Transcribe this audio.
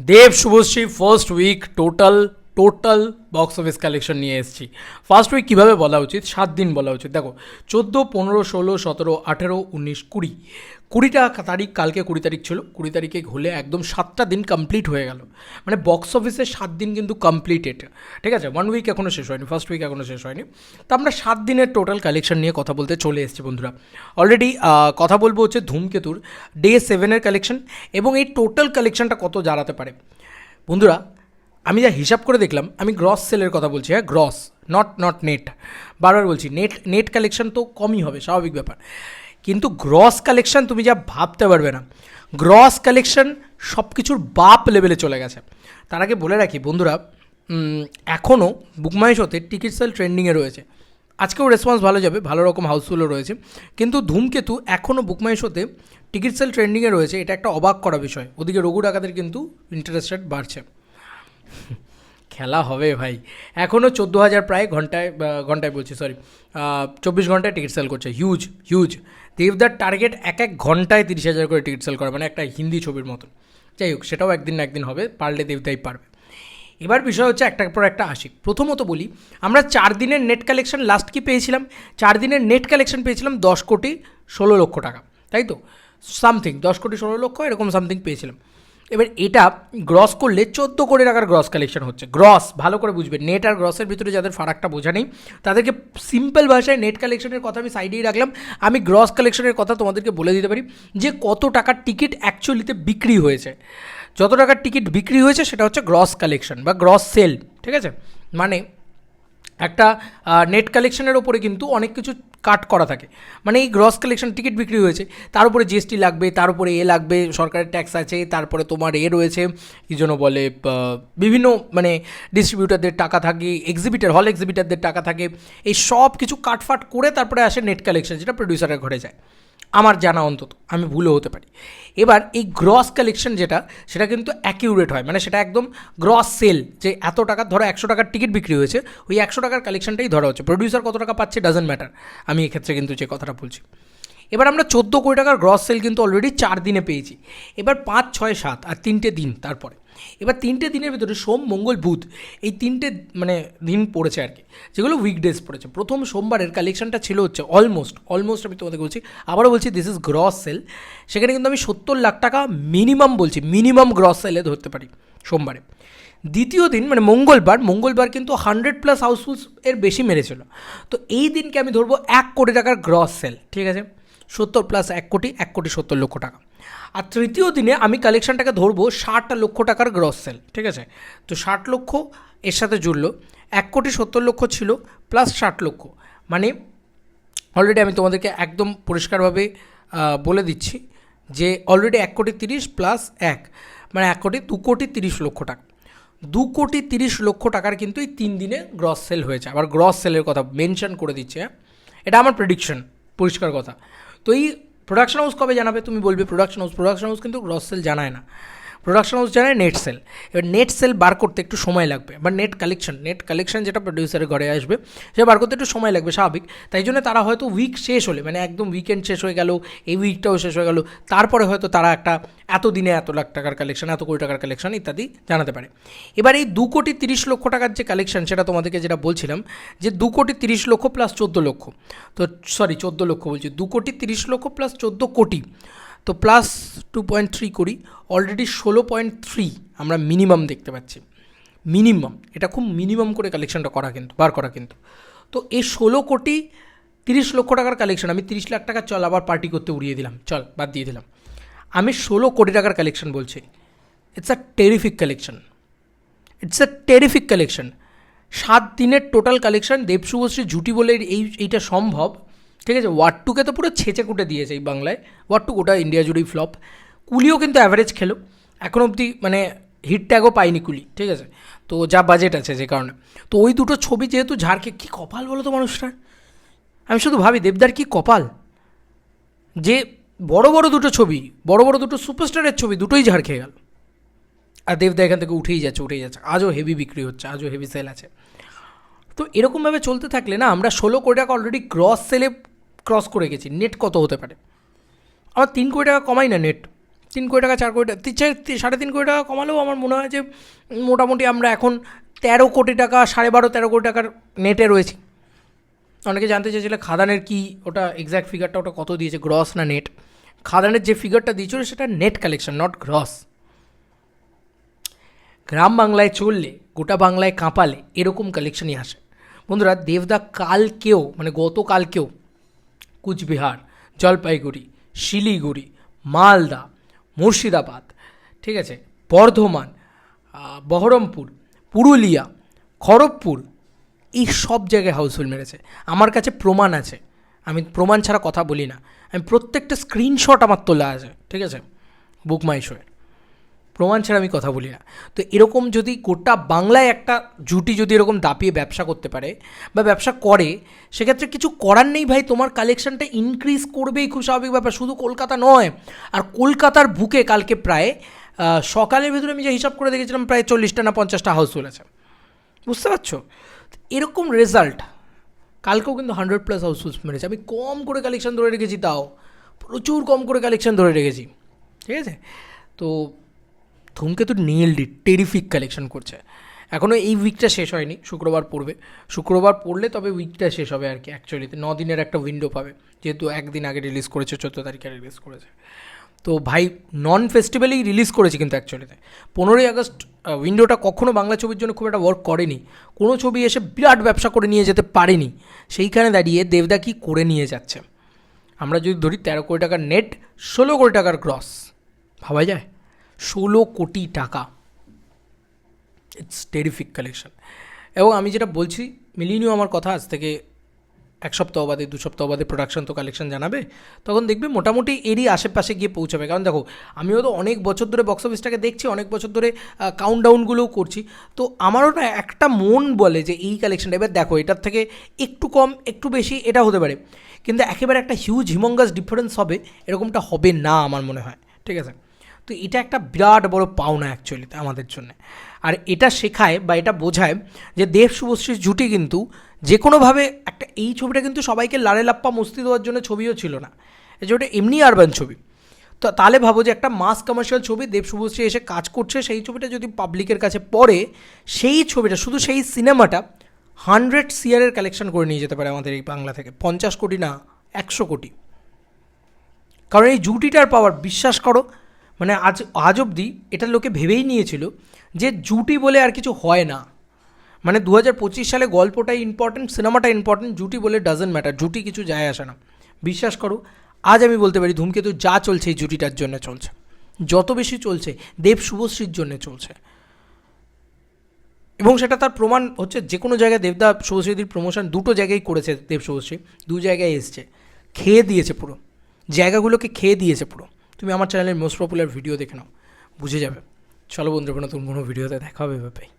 Dev Subhashree first week total total box office collection নিয়ে এসেছি। First week কীভাবে বলা উচিত? সাত দিন বলা উচিত। দেখো, চোদ্দ, পনেরো, ষোলো, সতেরো, আঠেরো, উনিশ, কুড়ি। কুড়িটা তারিখ কালকে কুড়ি তারিখ ছিল। কুড়ি তারিখে হলে একদম সাতটা দিন কমপ্লিট হয়ে গেল। মানে বক্স অফিসে সাত দিন কিন্তু কমপ্লিটেড ঠিক আছে? ওয়ান উইক এখনও শেষ হয়নি। ফার্স্ট উইক এখনও শেষ হয়নি। তো আমরা সাত দিনের টোটাল কালেকশন নিয়ে কথা বলতে চলে এসেছি, বন্ধুরা। অলরেডি কথা বলব হচ্ছে ধূমকেতুর। ডে সেভেনের কালেকশন এবং এই টোটাল কালেকশনটা কত দাঁড়াতে পারে? বন্ধুরা আমি যা হিসাব করে দেখলাম, আমি গ্রস সেলের কথা বলছি হ্যাঁ গ্রস নট নট নেট বারবার বলছি নেট নেট কালেকশন তো কমই হবে, স্বাভাবিক ব্যাপার। কিন্তু গ্রস কালেকশন তুমি যা ভাবতে পারবে না। গ্রস কালেকশন সব কিছুর বাপ লেভেলে চলে গেছে। তার আগে বলে রাখি, বন্ধুরা এখনও বুকমাই শোতে টিকিট সেল ট্রেন্ডিংয়ে রয়েছে। আজকেও রেসপন্স ভালো যাবে, ভালো রকম হাউসফুলও রয়েছে। কিন্তু ধূমকেতু এখনও বুকমাই শোতে টিকিট সেল ট্রেন্ডিংয়ে রয়েছে, এটা একটা অবাক করা বিষয়। ওদিকে রঘু ডাকাতের কিন্তু ইন্টারেস্ট রেট বাড়ছে। খেলা হবে ভাই। এখনও চোদ্দ হাজার প্রায় ঘন্টায় ঘন্টায় বলছি সরি চব্বিশ ঘন্টায় টিকিট সেল করছে। হিউজ হিউজ দেবদার টার্গেট এক এক ঘন্টায় তিরিশ হাজার করে টিকিট সেল করে মানে একটা হিন্দি ছবির মতন। যাই হোক, সেটাও একদিন না একদিন হবে পারলে দেবদাই পারবে। এবার বিষয় হচ্ছে একটার পর একটা আসি প্রথমত বলি, আমরা চার দিনের নেট কালেকশন লাস্ট কি পেয়েছিলাম? চার দিনের নেট কালেকশন পেয়েছিলাম দশ কোটি ষোলো লক্ষ টাকা। তাই তো? সামথিং দশ কোটি ষোলো লক্ষ, এরকম সামথিং পেয়েছিলাম। এবার এটা গ্রস করলে চোদ্দ কোটি টাকার গ্রস কালেকশন হচ্ছে। গ্রস ভালো করে বুঝবে। নেট আর গ্রসের ভিতরে যাদের ফারাকটা বোঝা নেই, তাদেরকে সিম্পল ভাষায় নেট কালেকশনের কথা আমি সাইডেই রাখলাম। আমি গ্রস কালেকশনের কথা তোমাদেরকে বলে দিতে পারি যে কত টাকার টিকিট অ্যাকচুয়ালিতে বিক্রি হয়েছে। যত টাকার টিকিট বিক্রি হয়েছে সেটা হচ্ছে গ্রস কালেকশন বা গ্রস সেল ঠিক আছে? মানে একটা নেট কালেকশনের ওপরে কিন্তু অনেক কিছু কাট করা থাকে। মানে এই গ্রস কালেকশন টিকিট বিক্রি হয়েছে। তার উপরে জিএসটি লাগবে, তার উপরে এ লাগবে, সরকারের ট্যাক্স আছে, তারপরে তোমার এ রয়েছে, কি জন্য বলে বিভিন্ন মানে ডিস্ট্রিবিউটারদের টাকা থাকে এক্সিবিটার হল এক্সিবিটারদের টাকা থাকে। এই সব কিছু কাটফাট করে তারপরে আসে নেট কালেকশন যেটা প্রডিউসারের ঘরে যায়। আমার জানা অন্তত, আমি ভুলও হতে পারি। এবার এই গ্রস কালেকশন যেটা, সেটা কিন্তু অ্যাকিউরেট হয়। মানে সেটা একদম গ্রস সেল যে এত টাকা, ধরো একশো টাকার টিকিট বিক্রি হয়েছে, ওই একশো টাকার কালেকশনটাই ধরা হচ্ছে। প্রডিউসার কত টাকা পাচ্ছে ডাজেন্ট ম্যাটার আমি এক্ষেত্রে কিন্তু যে কথাটা বলছি। এবার আমরা চোদ্দ কোটি টাকার গ্রস সেল কিন্তু অলরেডি চার দিনে পেয়েছি। এবার পাঁচ, ছয়, সাত আর তিনটে দিন তারপরে। এবার তিনটে দিনের ভিতরে সোম, মঙ্গল, বুধ, এই তিনটে মানে দিন পড়েছে আর কি, যেগুলো উইকডেজ পড়েছে। প্রথম সোমবারের কালেকশনটা ছিল হচ্ছে অলমোস্ট অলমোস্ট আমি তোমাদের বলছি, আবারও বলছি দিস ইজ গ্রস সেল সেখানে কিন্তু আমি সত্তর লাখ টাকা মিনিমাম বলছি মিনিমাম গ্রস সেলে ধরতে পারি সোমবারে। দ্বিতীয় দিন মানে মঙ্গলবার মঙ্গলবার কিন্তু হান্ড্রেড প্লাস হাউসফুলস এর বেশি মেরেছিল। তো এই দিনকে আমি ধরবো এক কোটি টাকার গ্রস সেল ঠিক আছে? সত্তর প্লাস এক কোটি এক কোটি সত্তর লক্ষ টাকা। আর তৃতীয় দিনে আমি কালেকশনটাকে ধরবো ষাট লক্ষ টাকার গ্রস সেল ঠিক আছে? তো ষাট লক্ষ এর সাথে জুড়লো, এক কোটি সত্তর লক্ষ ছিল প্লাস ষাট লক্ষ। মানে অলরেডি আমি তোমাদেরকে একদম পরিষ্কারভাবে বলে দিচ্ছি যে অলরেডি এক কোটি তিরিশ প্লাস এক মানে এক কোটি দু কোটি তিরিশ লক্ষ টাকা। দু কোটি তিরিশ লক্ষ টাকার কিন্তু এই তিন দিনে গ্রস সেল হয়েছে। আবার গ্রস সেলের কথা মেনশন করে দিচ্ছে হ্যাঁ? এটা আমার প্রেডিকশন পরিষ্কার কথা। তো এই প্রোডাকশন হাউস কবে জানাবে? তুমি বলবে প্রোডাকশন হাউস প্রোডাকশন হাউস কিন্তু গ্রস সেল জানায় না। প্রোডাকশন হাউস জানায় নেট সেল এবার নেট সেল বার করতে একটু সময় লাগবে। বা নেট কালেকশন নেট কালেকশন যেটা প্রডিউসারের ঘরে আসবে সেটা বার করতে একটু সময় লাগবে, স্বাভাবিক। তাই জন্য তারা হয়তো উইক শেষ হলে মানে একদম উইকেন্ড শেষ হয়ে গেল, এই উইকটাও শেষ হয়ে গেল, তারপরে হয়তো তারা একটা এত দিনে এত লাখ টাকার কালেকশন এত কোটি টাকার কালেকশন ইত্যাদি জানাতে পারে। এবার এই দু কোটি তিরিশ লক্ষ টাকার যে কালেকশন সেটা তোমাদেরকে যেটা বলছিলাম, যে দু কোটি তিরিশ লক্ষ প্লাস চোদ্দ লক্ষ। তো সরি চোদ্দ লক্ষ বলছি। দু কোটি তিরিশ লক্ষ প্লাস চোদ্দ কোটি। তো প্লাস টু পয়েন্ট থ্রি করি অলরেডি ষোলো পয়েন্ট থ্রি আমরা মিনিমাম দেখতে পাচ্ছি। মিনিমাম এটা খুব মিনিমাম করে কালেকশনটা করা কিন্তু, বার করা কিন্তু। তো এই ষোলো কোটি তিরিশ লক্ষ টাকার কালেকশন আমি তিরিশ লাখ টাকা চল আবার পার্টি করতে উড়িয়ে দিলাম, চল বাদ দিয়ে দিলাম। আমি ষোলো কোটি টাকার কালেকশন বলছি it's a terrific collection it's a terrific collection সাত দিনের টোটাল কালেকশন দেবশুভশ্রী জুটি বলে এই, এইটা সম্ভব ঠিক আছে ওয়ার্ড টুকে তো পুরো ছেঁচে কুটে দিয়েছে এই বাংলায়। ওয়ার্ড টু গোটা ইন্ডিয়া জুড়েই ফ্লপ কুলিও কিন্তু অ্যাভারেজ খেলো। এখন অবধি মানে হিট ট্যাগও পাইনি কুলি, ঠিক আছে? তো যা বাজেট আছে যে কারণে। তো ওই দুটো ছবি যেহেতু ঝাড়কে, কী কপাল বলো তো মানুষটার? আমি শুধু ভাবি, দেবদার কী কপাল? যে বড় বড় দুটো ছবি, বড় বড় দুটো সুপারস্টারের ছবি, দুটোই ঝাড় খেয়ে গেল। আর দেবদা এখান থেকে উঠেই যাচ্ছে উঠেই যাচ্ছে। আজও হেভি বিক্রি হচ্ছে, আজও হেভি সেল আছে। তো এরকমভাবে চলতে থাকলে না, আমরা ষোলো কোটি টাকা অলরেডি ক্রস সেলে ক্রস করে গেছি নেট কত হতে পারে? আমার তিন কোটি টাকা কমাই না নেট তিন কোটি টাকা, চার কোটি টাকা চার, সাড়ে তিন কোটি টাকা কমালেও আমার মনে হয় যে মোটামুটি আমরা এখন তেরো কোটি টাকা, সাড়ে বারো, তেরো কোটি টাকার নেটে রয়েছি। অনেকে জানতে চেয়েছিল খাদানের কি, ওটা এক্স্যাক্ট ফিগারটা ওটা কত দিয়েছে গ্রস না নেট খাদানের যে ফিগারটা দিয়েছিল, সেটা নেট কালেকশন নট গ্রস গ্রাম বাংলায় চললে, গোটা বাংলায় কাঁপালে, এরকম কালেকশনই আসে। বন্ধুরা, দেবদা কালকেও মানে গতকালকেও কুচবিহার, জলপাইগুড়ি, শিলিগুড়ি, মালদা, মুর্শিদাবাদ, ঠিক আছে, বর্ধমান বহরমপুর, পুরুলিয়া, খড়গপুর, এই সব জায়গায় হাউসফুল মেরেছে। আমার কাছে প্রমাণ আছে। আমি প্রমাণ ছাড়া কথা বলি না। আমি প্রত্যেকটা স্ক্রিনশট আমার তোলা আছে, ঠিক আছে? বুক মাই শোয়ের প্রমাণ ছাড়া আমি কথা বলি না। তো এরকম যদি গোটা বাংলায় একটা জুটি যদি এরকম দাপিয়ে ব্যবসা করতে পারে বা ব্যবসা করে, সেক্ষেত্রে কিছু করার নেই ভাই। তোমার কালেকশনটা ইনক্রিজ করবেই খুব স্বাভাবিক ব্যাপার। শুধু কলকাতা নয়, আর কলকাতার বুকে কালকে প্রায় সকালের ভেতরে আমি যে হিসাব করে দেখেছিলাম, প্রায় চল্লিশটা না পঞ্চাশটা হাউস চলেছে বুঝতে পারছ? এরকম রেজাল্ট কালকেও কিন্তু হান্ড্রেড প্লাস হাউসফুলস মেরেছে। আমি কম করে কালেকশন ধরে রেখেছি তাও। প্রচুর কম করে কালেকশন ধরে রেখেছি। ঠিক আছে? তো ধূমকেতু নীলডি টেরিফিক কালেকশন করছে। এখনও এই উইকটা শেষ হয়নি, শুক্রবার পড়বে। শুক্রবার পড়লে তবে উইকটা শেষ হবে আর কি অ্যাকচুয়ালিতে ন দিনের একটা উইন্ডো পাবে, যেহেতু একদিন আগে রিলিজ করেছে, চোদ্দ তারিখে রিলিজ করেছে। তো ভাই নন ফেস্টিভ্যালেই রিলিজ করেছে কিন্তু অ্যাকচুয়ালিতে পনেরোই আগস্ট উইন্ডোটা কখনও বাংলা ছবির জন্য খুব একটা ওয়ার্ক করেনি। কোনো ছবি এসে বিরাট ব্যবসা করে নিয়ে যেতে পারেনি। সেইখানে দাঁড়িয়ে দেবদা কি করে নিয়ে যাচ্ছে? আমরা যদি ধরি তেরো কোটি টাকার নেট ষোলো কোটি টাকার ক্রস ভাবা যায়? ষোলো কোটি টাকা। ইটস টেরিফিক কালেকশন এবং আমি যেটা বলছি মিলিনিও আমার কথা আজ থেকে এক সপ্তাহ বাদে, দু সপ্তাহ বাদে প্রোডাকশন তো কালেকশন জানাবে, তখন দেখবে মোটামুটি এরই আশেপাশে গিয়ে পৌঁছাবে। কারণ দেখো, আমিও তো অনেক বছর ধরে বক্স অফিসটাকে দেখছি, অনেক বছর ধরে কাউন্ট ডাউনগুলোও করছি। তো আমারও না একটা মন বলে যে এই কালেকশনটা এবার দেখো, এটার থেকে একটু কম, একটু বেশি, এটা হতে পারে। কিন্তু একেবারে একটা হিউজ হিমঙ্গাস ডিফারেন্স হবে, এরকমটা হবে না আমার মনে হয়। ঠিক আছে? তো এটা একটা বিরাট বড় পাওনা অ্যাকচুয়ালিতে আমাদের জন্য। আর এটা শেখায় বা এটা বোঝায় যে দেব শুভশ্রীর জুটি কিন্তু যে কোনোভাবে একটা, এই ছবিটা কিন্তু সবাইকে লাড়ে লাপ্পা মস্তি দেওয়ার জন্য ছবিও ছিল না। এই ওটা এমনি আরবান ছবি। তো তাহলে ভাবো যে একটা মাস কমার্শিয়াল ছবি, দেব শুভশ্রী এসে কাজ করছে, সেই ছবিটা যদি পাবলিকের কাছে পড়ে, সেই ছবিটা, শুধু সেই সিনেমাটা হান্ড্রেড সিয়ারের কালেকশন করে নিয়ে যেতে পারে আমাদের এই বাংলা থেকে। পঞ্চাশ কোটি না, একশো কোটি। কারণ এই জুটিটার পাওয়ার বিশ্বাস করো মানে আজ আজ অবধি এটা লোকে ভেবেই নিয়েছিল যে জুটি বলে আর কিছু হয় না। মানে দু হাজার পঁচিশ সালে গল্পটাই ইম্পর্টেন্ট সিনেমাটা ইম্পর্টেন্ট জুটি বলে ডাজেন্ট ম্যাটার জুটি কিছু যায় আসে না। বিশ্বাস করো, আজ আমি বলতে পারি ধূমকেতু যা চলছে এই জুটিটার জন্য চলছে। যত বেশি চলছে, দেব শুভশ্রীর জন্য চলছে। এবং সেটা তার প্রমাণ হচ্ছে, যে কোনো জায়গায় দেবদা শুভশ্রীদির প্রমোশন দুটো জায়গায় করেছে দেব শুভশ্রী, দু জায়গায় এসছে। খেয়ে দিয়েছে পুরো। জায়গাগুলোকে খেয়ে দিয়েছে পুরো। তুমি আমার চ্যানেলের মোস্ট পপুলার ভিডিও দেখে নাও, বুঝে যাবে। চলো বন্ধুরা নতুন কোনো ভিডিওতে দেখা হবে ব্যাপারে